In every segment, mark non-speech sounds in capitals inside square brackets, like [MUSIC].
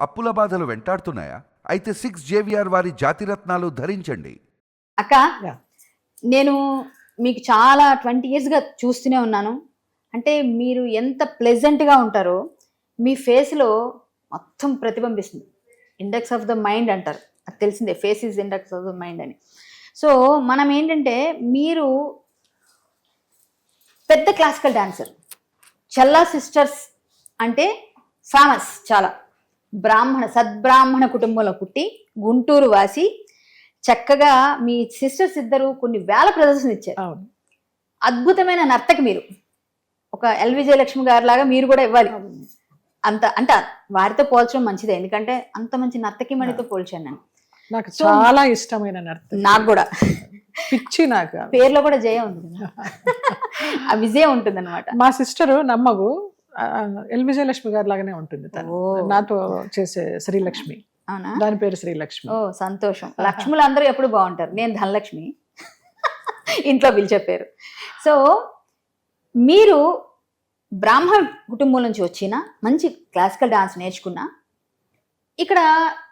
అప్పుల బాధలు వెంటాడుతున్నాయా? అయితే సిక్స్ జేవిఆర్ వారి జాతిరత్నాలు ధరించండి. అక్క. నేను మీకు చాలా ట్వంటీ ఇయర్స్గా చూస్తూనే ఉన్నాను. అంటే మీరు ఎంత ప్లెజెంట్గా ఉంటారో మీ ఫేస్లో మొత్తం ప్రతిబింబిస్తుంది. ఇండెక్స్ ఆఫ్ ద మైండ్ అంటారు. అది తెలిసిందే face is index of the mind అని. సో మనం ఏంటంటే మీరు పెద్ద క్లాసికల్ డాన్సర్ చల్లా సిస్టర్స్ అంటే ఫేమస్ చాలా. బ్రాహ్మణ సద్బ్రాహ్మణ కుటుంబంలో పుట్టి గుంటూరు వాసి చక్కగా మీ సిస్టర్స్ ఇద్దరు కొన్ని వేల ప్రదర్శన ఇచ్చారు. అద్భుతమైన నర్తకి మీరు. ఒక ఎల్ విజయలక్ష్మి గారి లాగా మీరు కూడా ఇవ్వాలి. అంత అంట వారితో పోల్చడం మంచిదే. ఎందుకంటే అంత మంచి నర్తకి మణితో పోల్చాను నేను. నాకు చాలా ఇష్టమైన నర్తకి. నాకు కూడా. పిచ్చి నాకు. పేర్లో కూడా జయ ఉంది [LAUGHS] విజయం ఉంటుంది అనమాట మా సిస్టరు నమ్మగు ఎల్ విజయలక్ష్మి గారి లాగానే ఉంటుంది తను. నాతో చేసే శ్రీలక్ష్మి. అవునా? దాని పేరు శ్రీలక్ష్మి. ఓ సంతోషం. లక్ష్ములు అందరూ ఎప్పుడు బాగుంటారు? నేను ధనలక్ష్మి. ఇంట్లో పిలిచే పేరు సో మీరు బ్రాహ్మణ కుటుంబం నుంచి వచ్చిన మంచి క్లాసికల్ డాన్స్ నేర్చుకున్న ఇక్కడ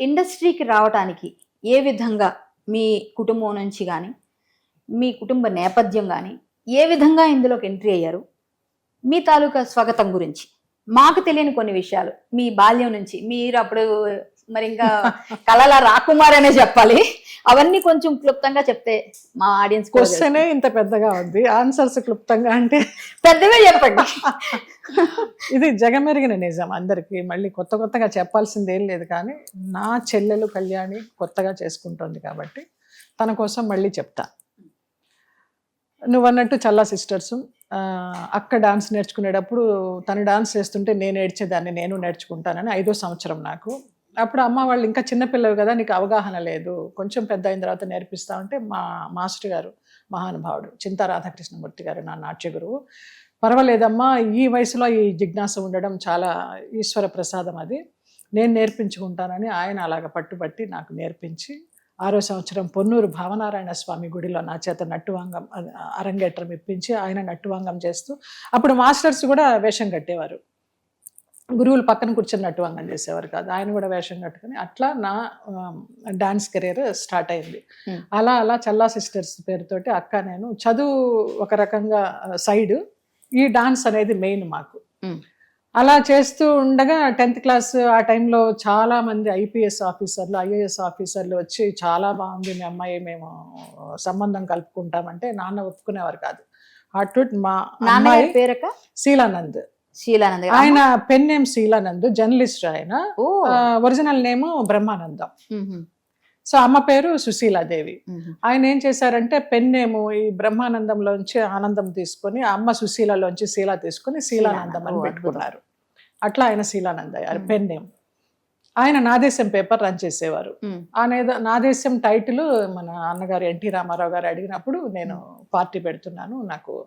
ఇండస్ట్రీకి రావటానికి ఏ విధంగా మీ కుటుంబం నుంచి కానీ మీ కుటుంబ నేపథ్యం కానీ ఏ విధంగా ఇందులోకి ఎంట్రీ అయ్యారు? మీ తాలూకా స్వాగతం గురించి. మాకు తెలియని కొన్ని విషయాలు. మీ బాల్యం నుంచి. మీరు అప్పుడు మరి ఇంకా [LAUGHS] కళల రాకుమార్ అనే చెప్పాలి. అవన్నీ కొంచెం క్లుప్తంగా చెప్తే మా ఆడియన్స్ క్వశ్చన్ ఇంత పెద్దగా ఉంది ఆన్సర్స్ క్లుప్తంగా అంటే పెద్దగా చెప్పండి. [LAUGHS] ఇది జగమెరిగిన నిజం అందరికి. మళ్ళీ కొత్త కొత్తగా చెప్పాల్సింది ఏం లేదు కానీ నా చెల్లెలు కళ్యాణి కొత్తగా చేసుకుంటోంది కాబట్టి తన కోసం మళ్ళీ చెప్తా. నువ్వు అన్నట్టు చల్లా సిస్టర్స్ అక్క డాన్స్ నేర్చుకునేటప్పుడు తను డాన్స్ చేస్తుంటే నేను ఏడ్చేదాన్ని నేను నేర్చుకుంటానని ఐదో సంవత్సరం నాకు. అప్పుడు అమ్మ వాళ్ళు ఇంకా చిన్నపిల్లలు కదా నీకు అవగాహన లేదు. కొంచెం పెద్ద అయిన తర్వాత నేర్పిస్తా ఉంటే మా మాస్టర్ గారు మహానుభావుడు చింతా రాధాకృష్ణమూర్తి గారు నా నాట్య గురువు. పర్వాలేదమ్మా ఈ వయసులో ఈ జిజ్ఞాస ఉండడం చాలా ఈశ్వర ప్రసాదం అది. నేను నేర్పించుకుంటానని ఆయన అలాగ పట్టుబట్టి నాకు నేర్పించి ఆరో సంవత్సరం పొన్నూరు భావనారాయణ స్వామి గుడిలో నా చేత నట్టువాంగం అరంగేట్రం ఇప్పించి ఆయన నట్టువాంగం చేస్తూ అప్పుడు మాస్టర్స్ కూడా వేషం కట్టేవారు గురువులు పక్కన కూర్చొని నట్టువాంగం చేసేవారు కాదు ఆయన కూడా వేషం కట్టుకుని అట్లా నా డాన్స్ కెరీర్ స్టార్ట్ అయింది. అలా అలా చల్లా సిస్టర్స్ పేరుతోటి అక్క నేను చదువు ఒక రకంగా సైడ్ ఈ డాన్స్ అనేది మెయిన్ మాకు. అలా చేస్తూ ఉండగా టెన్త్ క్లాస్ ఆ టైంలో చాలా మంది ఐపీఎస్ ఆఫీసర్లు ఐఏఎస్ ఆఫీసర్లు వచ్చి చాలా బాగుంది మీ అమ్మాయి మేము సంబంధం కలుపుకుంటామంటే నాన్న ఒప్పుకునేవారు కాదు. అటు మా అమ్మాయి పేరక శీలానంద్. శీలానంద్. ఆయన పెన్ నేమ్ శీలానంద్ జర్నలిస్ట్ ఆయన. Original name Brahmanandam. సో అమ్మ పేరు సుశీలాదేవి. ఆయన ఏం చేశారంటే పెన్ నేమ్ ఈ బ్రహ్మానందంలోంచి ఆనందం తీసుకొని అమ్మ సుశీలలోంచి శీల తీసుకొని శీలానందం అని. పెట్టుకున్నారు. అట్లా ఆయన శీలానంద అయ్యారు. మ్మ్. పెన్ నేమ్ ఆయన నాదేశం పేపర్ రన్ చేసేవారు. మ్మ్. ఆ నేద- నాదేశం టైటిల్ మన అన్నగారు ఎన్టీ రామారావు గారు అడిగినప్పుడు నేను పార్టీ పెడుతున్నాను నాకు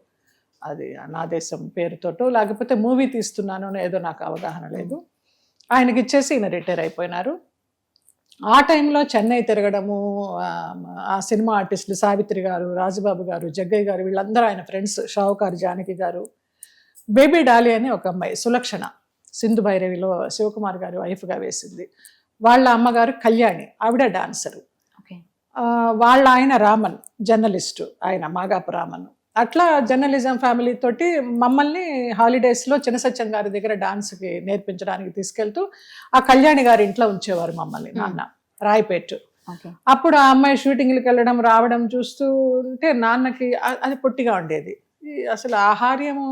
అది నా దేశం పేరుతోటో లేకపోతే మూవీ తీస్తున్నాను ఏదో నాకు అవగాహన లేదు. ఆయనకి ఇచ్చేసి ఈయన రిటైర్ అయిపోయినారు. ఆ టైంలో చెన్నై తిరగడము ఆ, సినిమా ఆర్టిస్టులు సావిత్రి గారు రాజబాబు గారు జగ్గయ్య గారు వీళ్ళందరూ ఆయన ఫ్రెండ్స్ షావుకారు జానకి గారు బేబీ డాలి అని ఒక అమ్మాయి సులక్షణ సింధు భైరవిలో శివకుమార్ గారు వైఫ్గా వేసింది. వాళ్ళ అమ్మగారు కళ్యాణి ఆవిడ డాన్సరు. వాళ్ళ ఆయన రామన్ జర్నలిస్టు ఆయన మాగాపు రామన్. అట్లా జర్నలిజం ఫ్యామిలీ తోటి మమ్మల్ని హాలిడేస్లో చిన్నసత్యం గారి దగ్గర డాన్స్కి నేర్పించడానికి తీసుకెళ్తూ ఆ కళ్యాణి గారి ఇంట్లో ఉంచేవారు మమ్మల్ని నాన్న రాయపేట్. అప్పుడు ఆ అమ్మాయి షూటింగ్లకు వెళ్ళడం రావడం చూస్తూ ఉంటే నాన్నకి అది పొట్టిగా ఉండేది. అసలు ఆహార్యము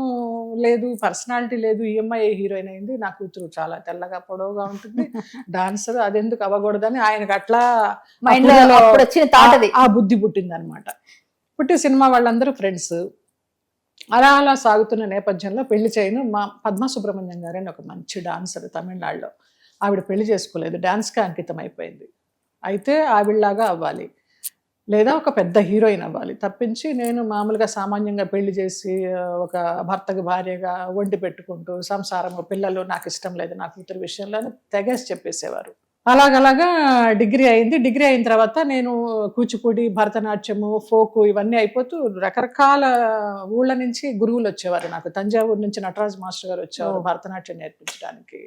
లేదు పర్సనాలిటీ లేదు ఈ అమ్మాయి హీరోయిన్ అయింది నా కూతురు చాలా తెల్లగా పొడవుగా ఉంటుంది [LAUGHS] డాన్సర్ అది ఎందుకు అవ్వకూడదని ఆయనకు అట్లా ఆ బుద్ధి పుట్టింది అనమాట పుట్టి సినిమా వాళ్ళందరూ ఫ్రెండ్స్. అలా అలా సాగుతున్న నేపథ్యంలో పెళ్ళి చేయను. మా పద్మ సుబ్రహ్మణ్యం గారు అని ఒక మంచి డాన్సర్ తమిళనాడులో. ఆవిడ పెళ్ళి చేసుకోలేదు. డాన్స్కి అంకితం అయిపోయింది అయితే ఆవిడలాగా అవ్వాలి. లేదా ఒక పెద్ద హీరోయిన్ అవ్వాలి. తప్పించి నేను మామూలుగా సామాన్యంగా పెళ్ళి చేసి ఒక భర్తకు భార్యగా వండి పెట్టుకుంటూ సంసారము పిల్లలు నాకు ఇష్టం లేదు నా కూతురు విషయంలో తెగేసి చెప్పేసేవారు. అలాగలాగా డిగ్రీ అయింది. డిగ్రీ అయిన తర్వాత నేను కూచిపూడి భరతనాట్యము ఫోకు ఇవన్నీ అయిపోతూ రకరకాల ఊళ్ళ నుంచి గురువులు వచ్చేవారు నాకు. తంజావూరు నుంచి నటరాజ్ మాస్టర్ గారు వచ్చేవారు. భరతనాట్యం నేర్పించడానికి.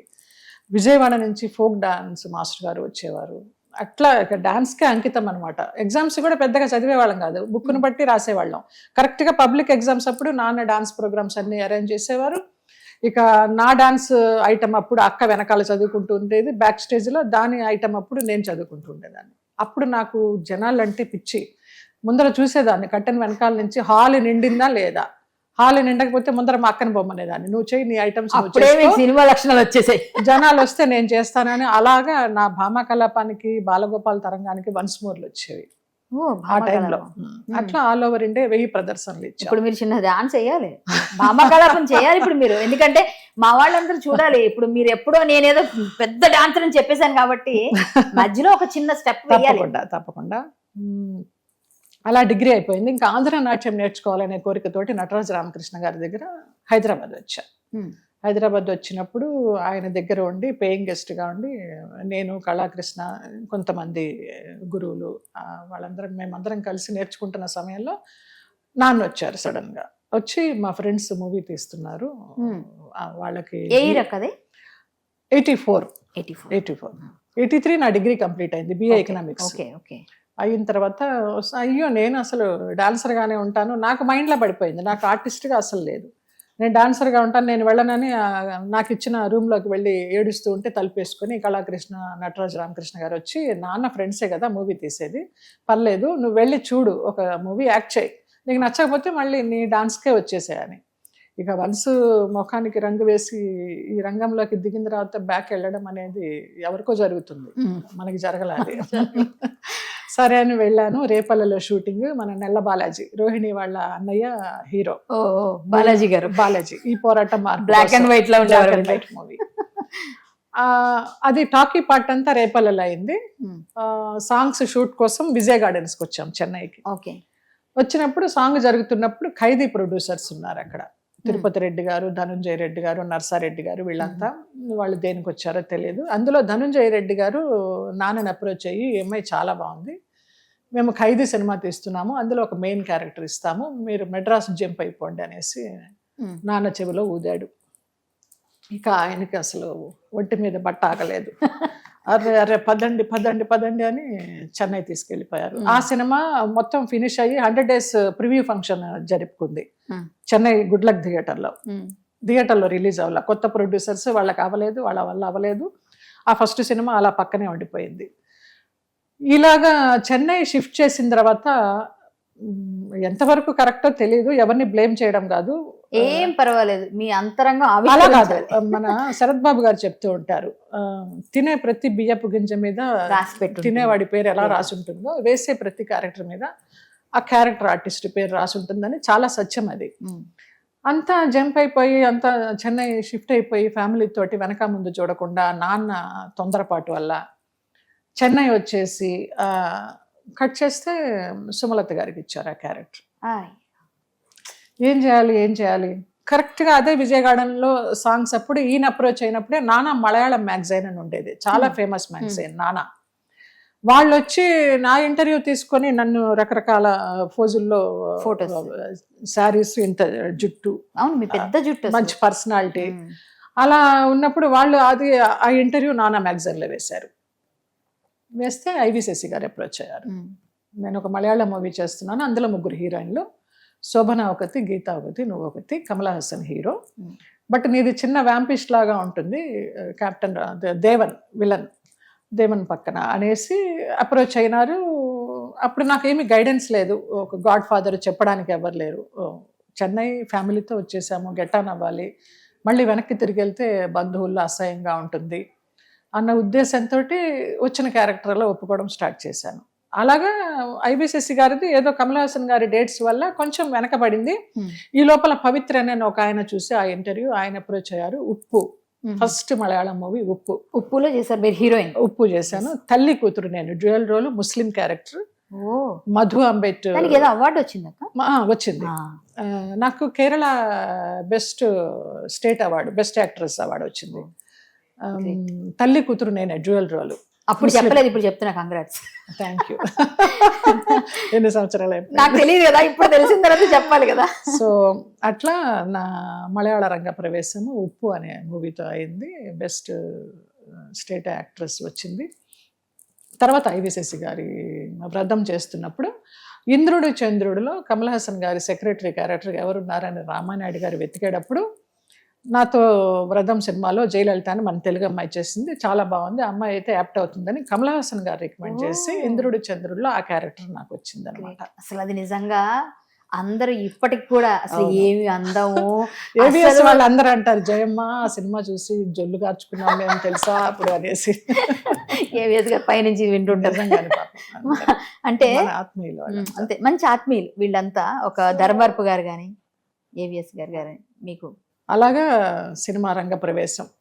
విజయవాడ నుంచి ఫోక్ డాన్స్ మాస్టర్ గారు వచ్చేవారు. అట్లా ఇక డాన్స్కే అంకితం అనమాట ఎగ్జామ్స్ కూడా పెద్దగా చదివేవాళ్ళం కాదు. బుక్ను బట్టి రాసేవాళ్ళం. కరెక్ట్గా పబ్లిక్ ఎగ్జామ్స్ అప్పుడు నాన్న డాన్స్ ప్రోగ్రామ్స్ అన్ని అరేంజ్ చేసేవారు. ఇక నా డాన్స్ ఐటమ్ అప్పుడు అక్క వెనకాల చదువుకుంటూ ఉండేది. బ్యాక్ స్టేజ్లో దాని ఐటమ్ అప్పుడు నేను చదువుకుంటూ ఉండేదాన్ని. అప్పుడు నాకు జనాలు అంటే పిచ్చి. ముందర చూసేదాన్ని. కట్టెన్ వెనకాల నుంచి హాల్ నిండిందా లేదా? హాల్ నిండకపోతే ముందర మా అక్కని బొమ్మనేదాన్ని. నువ్వు చేయి నీ ఐటమ్స్ సినిమా లక్షణాలు వచ్చేసాయి. జనాలు వస్తే నేను చేస్తానని అలాగా నా భామా కలాపానికి బాలగోపాల్ తరంగానికి వన్స్ మోర్లు వచ్చేవి. ఆ టైంలో. అట్లా ఆల్ ఓవర్ ఇండియా వెయ్యి ప్రదర్శనలు ఇచ్చాం ఇప్పుడు మీరు చిన్న డాన్స్ చేయాలి. భామ కళాపం చేయాలి ఇప్పుడు మీరు. ఎందుకంటే మా వాళ్ళందరూ చూడాలి. ఇప్పుడు మీరు ఎప్పుడో నేనేదో పెద్ద డాన్సర్ అని చెప్పేశాను కాబట్టి మధ్యలో ఒక చిన్న స్టెప్ తప్పకుండా తప్పకుండా. అలా డిగ్రీ అయిపోయింది. ఇంకా ఆంధ్ర నాట్యం నేర్చుకోవాలనే కోరికతోటి నటరాజ రామకృష్ణ గారి దగ్గర హైదరాబాద్ వచ్చా. హైదరాబాద్ వచ్చినప్పుడు ఆయన దగ్గర ఉండి పేయింగ్ గెస్ట్గా ఉండి నేను కళాకృష్ణ కొంతమంది గురువులు వాళ్ళందరం మేమందరం కలిసి నేర్చుకుంటున్న సమయంలో నాన్న వచ్చారు సడన్గా వచ్చి మా ఫ్రెండ్స్ మూవీ తీస్తున్నారు. వాళ్ళకి eighty four. Eighty four. Eighty four. Eighty three నా డిగ్రీ కంప్లీట్ అయింది B A economics. Okay okay. అయిన తర్వాత అయ్యో నేను అసలు డాన్సర్గానే ఉంటాను. నాకు మైండ్లో పడిపోయింది నాకు ఆర్టిస్ట్గా అసలు లేదు. నేను డాన్సర్గా ఉంటాను నేను వెళ్ళనని నాకు ఇచ్చిన రూమ్లోకి వెళ్ళి ఏడుస్తూ ఉంటే తలుపేసుకొని కళాకృష్ణ నటరాజ్ రామకృష్ణ గారు వచ్చి నాన్న ఫ్రెండ్సే కదా మూవీ తీసేది పర్లేదు నువ్వు వెళ్ళి చూడు ఒక మూవీ యాక్ట్ చేయి నీకు నచ్చకపోతే మళ్ళీ నీ డాన్స్కే వచ్చేసాయని ఇక వన్స్ ముఖానికి రంగు వేసి ఈ రంగంలోకి దిగిన తర్వాత బ్యాక్ వెళ్ళడం అనేది ఎవరికో జరుగుతుంది. మనకి జరగలేదు [LAUGHS] సరే అని వెళ్ళాను. రేపల్లలో షూటింగ్ మన నెల్ల బాలాజీ రోహిణి వాళ్ళ అన్నయ్య హీరో. బాలాజీ గారు. బాలాజీ ఈ పోరాటం బ్లాక్ అండ్ వైట్లో బ్లాక్ అండ్ వైట్ మూవీ అది టాకీ పార్ట్ అంతా రేపల్లలో అయింది. సాంగ్స్ షూట్ కోసం విజయ్ గార్డెన్స్కి వచ్చాం చెన్నైకి. ఓకే. వచ్చినప్పుడు సాంగ్ జరుగుతున్నప్పుడు ఖైదీ ప్రొడ్యూసర్స్ ఉన్నారు అక్కడ. తిరుపతి రెడ్డి గారు ధనుంజయ రెడ్డి గారు నర్సారెడ్డి గారు వీళ్ళంతా వాళ్ళు దేనికి వచ్చారో తెలియదు. అందులో ధనుంజయ రెడ్డి గారు నాన్నని అప్రోచ్ అయ్యి అమ్మాయి చాలా బాగుంది. మేము ఖైదీ సినిమా తీస్తున్నాము. అందులో ఒక మెయిన్ క్యారెక్టర్ ఇస్తాము. మీరు మెడ్రాస్ జంప్ అయిపోండి అనేసి. నాన్న చెవిలో ఊదాడు. ఇక ఆయనకి అసలు ఒంటి మీద బట్ట ఆగలేదు. [LAUGHS] అరే అరే పదండి పదండి పదండి అని చెన్నై తీసుకెళ్ళిపోయారు. ఆ సినిమా మొత్తం ఫినిష్ అయ్యి హండ్రెడ్ డేస్ ప్రివ్యూ ఫంక్షన్ జరుపుకుంది. చెన్నై గుడ్ లక్ థియేటర్లో. థియేటర్లో రిలీజ్ అవ్వాల. కొత్త ప్రొడ్యూసర్స్ వాళ్ళకి అవ్వలేదు వాళ్ళ వల్ల అవ్వలేదు. ఆ ఫస్ట్ సినిమా అలా పక్కనే ఉండిపోయింది. ఇలాగా చెన్నై షిఫ్ట్ చేసిన తర్వాత ఎంతవరకు కరెక్టో తెలియదు ఎవరిని బ్లేమ్ చేయడం కాదు. ఏం పర్వాలేదు మీ అంతరంగం అలా కాదు. మన శరత్ బాబు గారు చెప్తూ ఉంటారు తినే ప్రతి బియ్యపు గింజ మీద తినేవాడి పేరు ఎలా. రాసి ఉంటుందో వేసే ప్రతి క్యారెక్టర్ మీద ఆ క్యారెక్టర్ ఆర్టిస్ట్ పేరు రాసి ఉంటుందని చాలా సత్యం అది మ్మ్. అంతా జంప్ అయిపోయి అంతా చెన్నై షిఫ్ట్ అయిపోయి ఫ్యామిలీ తోటి వెనక ముందు చూడకుండా నాన్న తొందరపాటు వల్ల చెన్నై వచ్చేసి కట్ చేస్తే సుమలత గారికి ఇచ్చారు ఆ క్యారెక్టర్. ఏం చేయాలి ఏం చేయాలి? కరెక్ట్గా అదే విజయ గార్డెన్లో సాంగ్స్ అప్పుడు ఈయన అప్రోచ్ అయినప్పుడే నానా మలయాళం మ్యాగజైన్ అని ఉండేది. చాలా ఫేమస్ మ్యాగజైన్ నానా. వాళ్ళు వచ్చి నా ఇంటర్వ్యూ తీసుకొని నన్ను రకరకాల ఫోజుల్లో Photos. శారీస్ ఇంత జుట్టు అవును మీ పెద్ద జుట్టు. మంచి పర్సనాలిటీ. అలా ఉన్నప్పుడు వాళ్ళు అది ఆ ఇంటర్వ్యూ నానా మ్యాగజైన్లో వేశారు. వేస్తే ఐవి శశి గారు అప్రోచ్ అయ్యారు. నేను ఒక మలయాళం మూవీ చేస్తున్నాను అందులో ముగ్గురు హీరోయిన్లు. శోభన ఒకటి గీత ఒకటి నువ్వు ఒకటి కమలా హాసన్ హీరో. బట్ నీది చిన్న వ్యాంపిష్ లాగా ఉంటుంది కెప్టెన్ దేవన్ విలన్ దేవన్ పక్కన అనేసి అప్రోచ్ అయినారు. అప్పుడు నాకేమీ గైడెన్స్ లేదు. ఒక గాడ్ ఫాదర్ చెప్పడానికి ఎవరు లేరు. చెన్నై ఫ్యామిలీతో వచ్చేసాము గెటాన్ అవ్వాలి. మళ్ళీ వెనక్కి తిరిగి వెళ్తే బంధువుల్లో అసహ్యంగా ఉంటుంది అన్న ఉద్దేశంతో వచ్చిన క్యారెక్టర్లో ఒప్పుకోవడం స్టార్ట్ చేశాను. అలాగా ఐబిసిసి గారిది ఏదో కమల్ హాసన్ గారి డేట్స్ వల్ల కొంచెం వెనకబడింది. ఈ లోపల పవిత్ర అనే ఒక ఆయన చూసి ఆ ఇంటర్వ్యూ ఆయన అప్రోచ్ అయ్యారు. ఉప్పు. ఫస్ట్ మలయాళం మూవీ ఉప్పు. ఉప్పులో చేశారు. మీరు హీరోయిన్. ఉప్పు చేశాను. తల్లి కూతురు నేను. డ్యూయల్ రోల్ ముస్లిం క్యారెక్టర్. ఓ. మధు అంబేట్ దానికి ఏదో అవార్డు వచ్చింది వచ్చింది. నాకు Kerala best state award best actress award వచ్చింది. తల్లి కూతురు నేనే డ్యూయల్ రోల్. అప్పుడు. చెప్పలేదు ఇప్పుడు చెప్తున్నా కంగ్రాట్స్ థ్యాంక్ యూ ఎన్ని సంవత్సరాలు? నాకు తెలియదు కదా ఇప్పుడు తెలిసిన తర్వాత చెప్పాలి కదా. సో అట్లా నా మలయాళ రంగ ప్రవేశము ఉప్పు అనే మూవీతో అయింది. బెస్ట్ స్టేట్ యాక్ట్రెస్ వచ్చింది. తర్వాత ఐవిశశి గారి వ్రతం చేస్తున్నప్పుడు ఇంద్రుడు చంద్రుడిలో కమల్ హాసన్ గారి సెక్రటరీ క్యారెక్టర్ ఎవరున్నారని రామానాయుడు గారు వెతికేటప్పుడు నాతో వ్రతం సినిమాలో జయలలిత అని మన తెలుగు అమ్మాయి చేసింది. చాలా బాగుంది. అమ్మాయి అయితే యాప్ట్ అవుతుందని కమల్ హాసన్ గారు రికమెండ్ చేసి. ఇంద్రుడు చంద్రుడిలో ఆ క్యారెక్టర్ నాకు వచ్చింది అనమాట అసలు అది నిజంగా అందరూ ఇప్పటికి కూడా అసలు. ఏమి అందము. [LAUGHS] ఏబిఎస్ వాళ్ళు అందరూ అంటారు జయమ్మ ఆ సినిమా చూసి జొల్లు కార్చుకున్నాం మేము తెలుసా? అప్పుడు అనేసి. [LAUGHS] ఏవిఎస్ గారు పైనుంచి వింటుంటారు. [LAUGHS] అంటే ఆత్మీయులు. అంతే. మంచి ఆత్మీయులు వీళ్ళంతా. ఒక ధర్మవరపు గారు కానీ ఏవిఎస్ గారు గారు మీకు అలాగా సినిమా రంగ ప్రవేశం.